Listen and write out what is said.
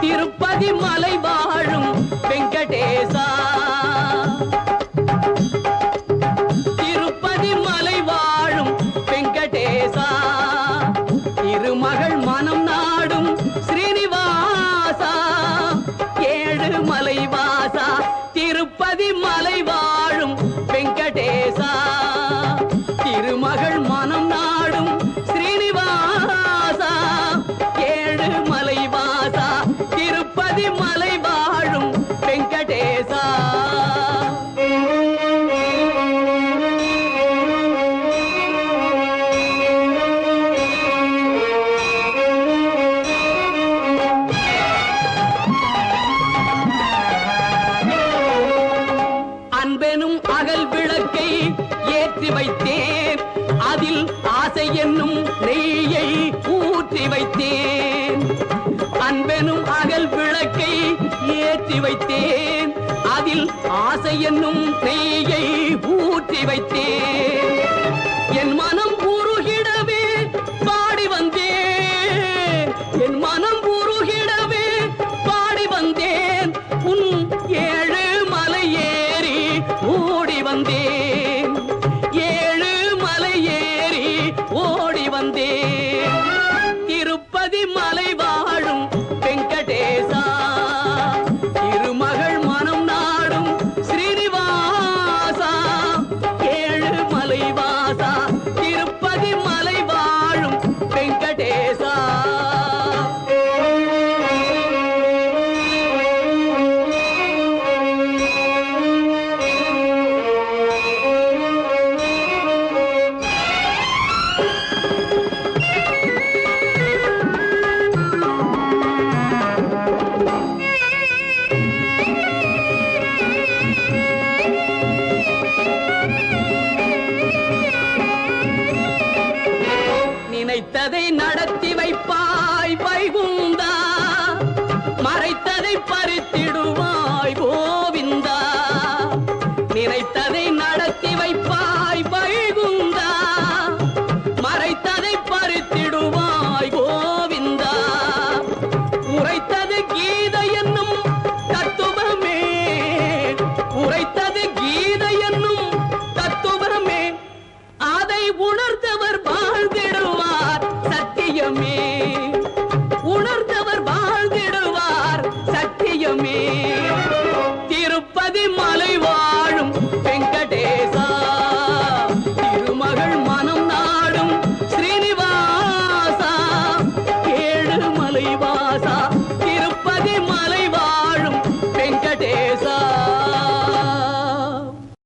திருப்பதி மலை வாழும் வெங்கடேசா. திருப்பதி மலை வாழும் வெங்கடேசா. திருமகள் மனம் நாடும் ஸ்ரீனிவாசா. ஏழு மலை வாசா. திருப்பதி மலை வாழும் வெங்கடேசா. திருப்பதி வாழும் வெங்கடேசா. அன்பெனும் அகல் விளக்கை ஏற்றி வைத்தேன். அதில் ஆசை என்னும் நெய்யை ஊற்றி வைத்தேன். அன்பெனும் அகல் ஏற்றி வைத்தேன். அதில் ஆசை என்னும் நெய்யை ஊற்றி வைத்தேன். என் மனம் உருகிடவே பாடி வந்தேன். என் மனம் உருகிடவே பாடி வந்தேன். உன் ஏழு மலை ஏறி ஓடி வந்தேன். நினைத்ததை நடத்தி வைப்பாய் வைகுந்தா. மறைத்ததை பறித்திடுவாய் கோவிந்தா. நினைத்த